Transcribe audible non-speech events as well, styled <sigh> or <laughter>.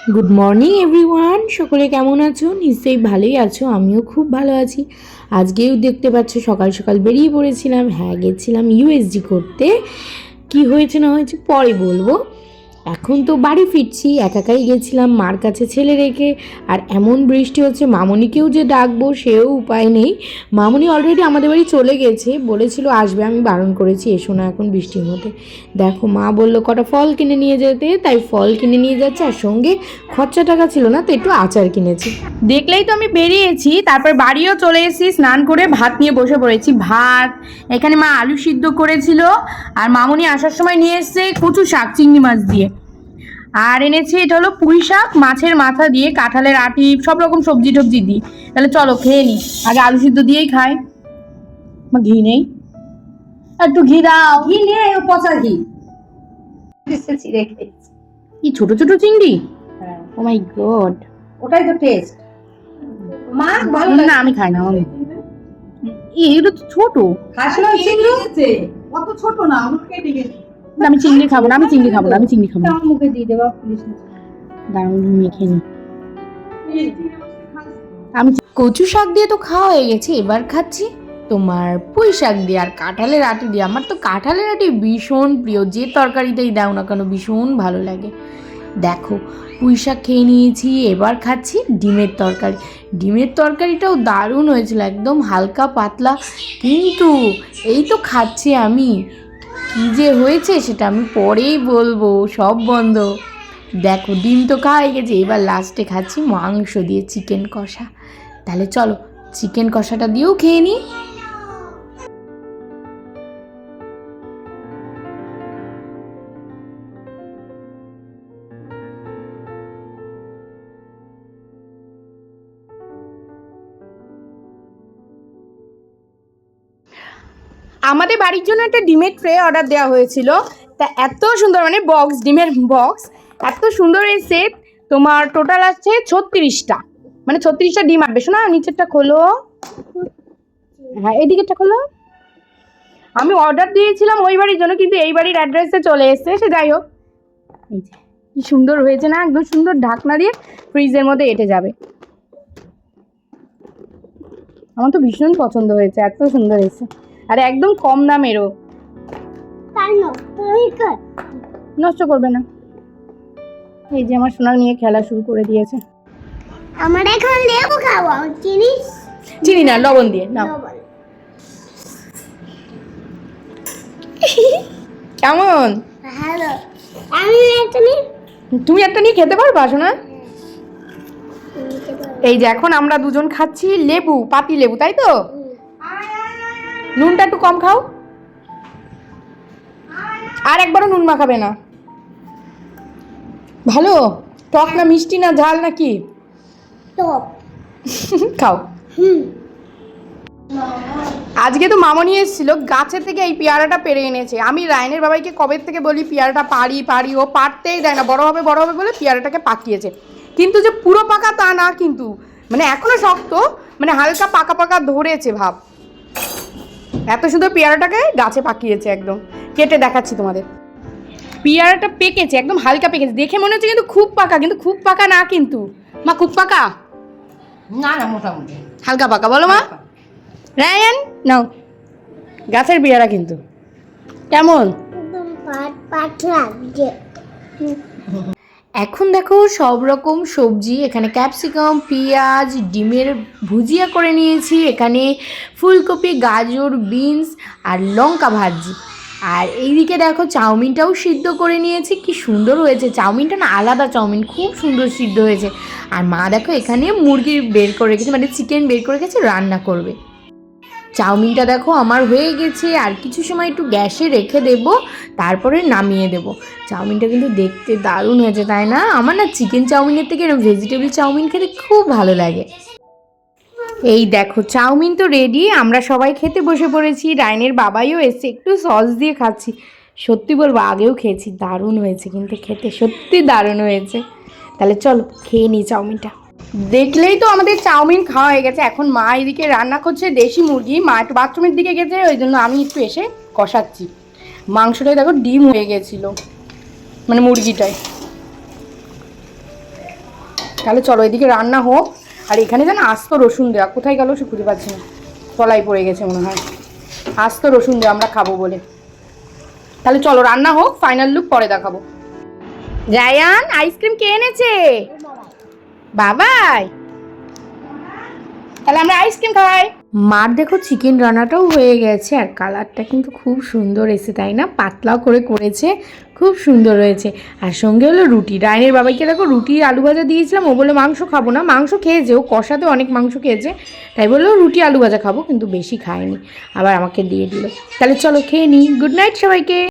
Good morning everyone সকলে কেমন আছো? নিশ্চয়ই ভালোই আছো, আমিও খুব ভালো আছি। আজকেও দেখতে পাচ্ছ, সকাল সকাল বেরিয়ে পড়েছিলাম হ্যাঁ গেছিলাম ইউএসজি করতে। কি হয়েছে না হয়েছে, পরে বলব। এখন তো বাড়ি ফিরছি, একাকাই গেছিলাম মার কাছে ছেলে রেখে। আর এমন বৃষ্টি হচ্ছে, মামনিকেও যে ডাকবো সেও উপায় নেই। মামনি অলরেডি আমাদের বাড়ি চলে গেছে, বলেছিল আসবে, আমি বারণ করেছি, এসো না এখন বৃষ্টির মধ্যে। দেখো, মা বলল, কটা ফল কিনে নিয়ে যেতে? তাই ফল কিনে নিয়ে যাচ্ছে, আর সঙ্গে খরচা টাকা ছিল না, তো একটু আচার কিনেছি। দেখলেই তো আমি বেরিয়েছি, তারপর বাড়িও চলে এসেছি, স্নান করে ভাত নিয়ে বসে পড়েছি। ভাত, এখানে মা আলু সিদ্ধ করেছিল, আর মামুনি আসার সময় নিয়ে এসেছে কচু শাক, চিংড়ি মাছ দিয়ে। আর এনেছি এটা হলো পুঁই শাক মাছের মাথা দিয়ে কাঁঠালের আটি সব রকম সবজি টবজি দিই। তাহলে চলো খেয়ে নি আগে আলু সিদ্ধ দিয়েই খাই। মা ঘি নেই। একটু ঘি দাও। ঘি নিয়ে ও পচা ঘি। কি ছোট ছোট চিংড়ি? ও মাই গড ওটাই তো টেস্ট মা ভালো না আমি খাই না আমি। তো ছোট। খাস না চিংড়ি? অত ছোট না আমার কেটে গেছে। না, আমি চিংড়ি খাব না আমি চিংড়ি খাব না আমি চিংড়ি খাব না। মুখে দিয়ে দেবা প্লিজ দাঁড়ান মেখে নি আমি কচু শাক দিয়ে তো খাওয়া হয়ে গেছে এবার খাচ্ছি। তোমার পুঁই শাক দিয়ে আর কাঁঠালের আটি দিয়ে আমার তো কাঁঠালের আটি ভীষণ প্রিয় যে তরকারিতেই দাও না কেন ভীষণ ভালো লাগে। দেখো পুঁই শাক খেয়ে নিয়েছি এবার খাচ্ছি ডিমের তরকারি। ডিমের তরকারিটাও দারুণ হয়েছিল একদম হালকা পাতলা কিন্তু এই তো খাচ্ছি আমি। কী যে হয়েছে সেটা আমি পরেই বলব, সব বন্ধ। দেখো, ডিম তো খাওয়া হয়ে গেছে, এবার লাস্টে খাচ্ছি মাংস দিয়ে চিকেন কষা। তাহলে চলো চিকেন কষাটা দিয়েও খেয়ে নিই আমাদের বাড়ির জন্য একটা ডিমের ট্রে অর্ডার দেওয়া হয়েছিল। তা এত সুন্দর মানে বক্স ডিমের বক্স এত সুন্দর এসে তোমার টোটাল আছে ছত্রিশটা। মানে ছত্রিশটা ডিম আসবে। শোনা, নিচেরটা খোলো। হ্যাঁ এদিকেরটা খোলো। আমি অর্ডার দিয়েছিলাম ওই বাড়ির জন্য, কিন্তু এই বাড়ির অ্যাড্রেসে চলে এসছে, সে যাই হোক। এই কি সুন্দর হয়েছে না? একদম সুন্দর ঢাকনা দিয়ে ফ্রিজের মধ্যে এঁটে যাবে। আমার তো ভীষণ পছন্দ হয়েছে, এত সুন্দর এসে। আর একদম কম দামেরও। নষ্ট করবে না। এই যে আমার সোনা নিয়ে খেলা শুরু করে দিয়েছে। আমার এখন লেবু খাব চিনিস? চিনি না লবণ দিয়ে না কেমন? হ্যালো আমি একটা তুমি একটা নিয়ে খেতে পারবা শোনা এই যে এখন আমরা দুজন খাচ্ছি লেবু পাতি লেবু তাই তো? নুনটা একটু কম খাও। আর একবারও নুন মাখাবে না। ভালো? টক না মিষ্টি না ঝাল নাকি টপ <laughs> খাও। আজকে তো মামনি এসেছিল গাছে থেকে এই পেয়ারাটা পেরে এনেছে। আমি রায়নের বাবাইকে কবে থেকে বলি পেয়ারাটা পারি পারি ও পারতেই দেয় না বড় হবে বড় হবে বলে পেয়ারাটাকে পাকিয়েছে। কিন্তু যে পুরো পাকা তা না কিন্তু। মানে এখনও শক্ত মানে হালকা পাকা পাকা ধরেছে ভাব। এত সুন্দর পেয়ারাটাকে গাছে পাকিয়েছে একদম। কেটে দেখাচ্ছি তোমাদের। পেয়ারাটা পেকেছে একদম হালকা পেকেছে। দেখে মনে হচ্ছে কিন্তু খুব পাকা কিন্তু খুব পাকা না কিন্তু। মা খুব পাকা? না না মোটামুটি। হালকা পাকা বলো মা। রায়ান নাও। গাছের পেয়ারা কিন্তু। কেমন? এখন দেখো সব রকম সবজি, এখানে ক্যাপসিকাম পেঁয়াজ, ডিমের ভুজিয়া করে নিয়েছি। এখানে ফুলকপি, গাজর, বিনস আর লঙ্কা ভাজি। আর এইদিকে দেখো চাউমিনটাও সিদ্ধ করে নিয়েছি। কি সুন্দর হয়েছে। চাউমিনটা না আলাদা চাউমিন, খুব সুন্দর সিদ্ধ হয়েছে। আর মা দেখো এখানে মুরগি বের করে রেখেছে মানে চিকেন বের করে গেছে রান্না করবে। চাউমিনটা দেখো আমার হয়ে গেছে, আর কিছু সময় একটু গ্যাসে রেখে দেব, তারপরে নামিয়ে দেব। চাউমিনটা কিন্তু দেখতে দারুণ হয়েছে, তাই না? আমার না চিকেন চাউমিনের থেকে এরকম ভেজিটেবল চাউমিন খেতে খুব ভালো লাগে। এই দেখো, চাউমিন তো রেডি আমরা সবাই খেতে বসে পড়েছি রায়নের বাবাইও এসছে, একটু সস দিয়ে খাচ্ছি। সত্যি বলব, আগেও খেয়েছি, দারুণ হয়েছে কিন্তু খেতে, সত্যি দারুণ হয়েছে। তাহলে চলো, খেয়ে নিই চাউমিনটা। দেখলেই তো আমাদের চাউমিন খাওয়া হয়ে গেছে। এখন মা এদিকে রান্না করছে দেশি মুরগি। মা একটু বাথরুমের দিকে গেছে, ওই জন্য আমি একটু এসে কষাচ্ছি। মাংসটাই দেখো ডিম হয়ে গেছিল মানে মুরগিটায় তাহলে চলো এদিকে রান্না হোক। আর এখানে যেন আস্ত রসুন দেওয়া, কোথায় গেল সে খুঁজে পাচ্ছি না। তলায় পড়ে গেছে মনে হয়। আস্ত রসুন দেওয়া আমরা খাব বলে। তাহলে চলো রান্না হোক ফাইনাল লুক পরে দেখাবো। জায়ান আইসক্রিম কে এনেছে? বাবাই। তাহলে আমরা আইসক্রিম খাই। মার দেখো চিকেন রান্নাটাও হয়ে গেছে আর কালারটা কিন্তু খুব সুন্দর এসে তাই না? পাতলা করে করেছে, খুব সুন্দর হয়েছে। আর সঙ্গে হলো রুটি। রায়নের বাবাইকে দেখো রুটি, আলু ভাজা দিয়েছিলাম, ও বলে মাংস খাব না। মাংস খেয়েছে, ও কষাতে অনেক মাংস খেয়েছে, তাই বলল রুটি, আলু ভাজা খাব, কিন্তু বেশি খায়নি। আবার আমাকে দিয়ে দিল। তাহলে চলো খেয়ে নিই। গুড নাইট সবাইকে।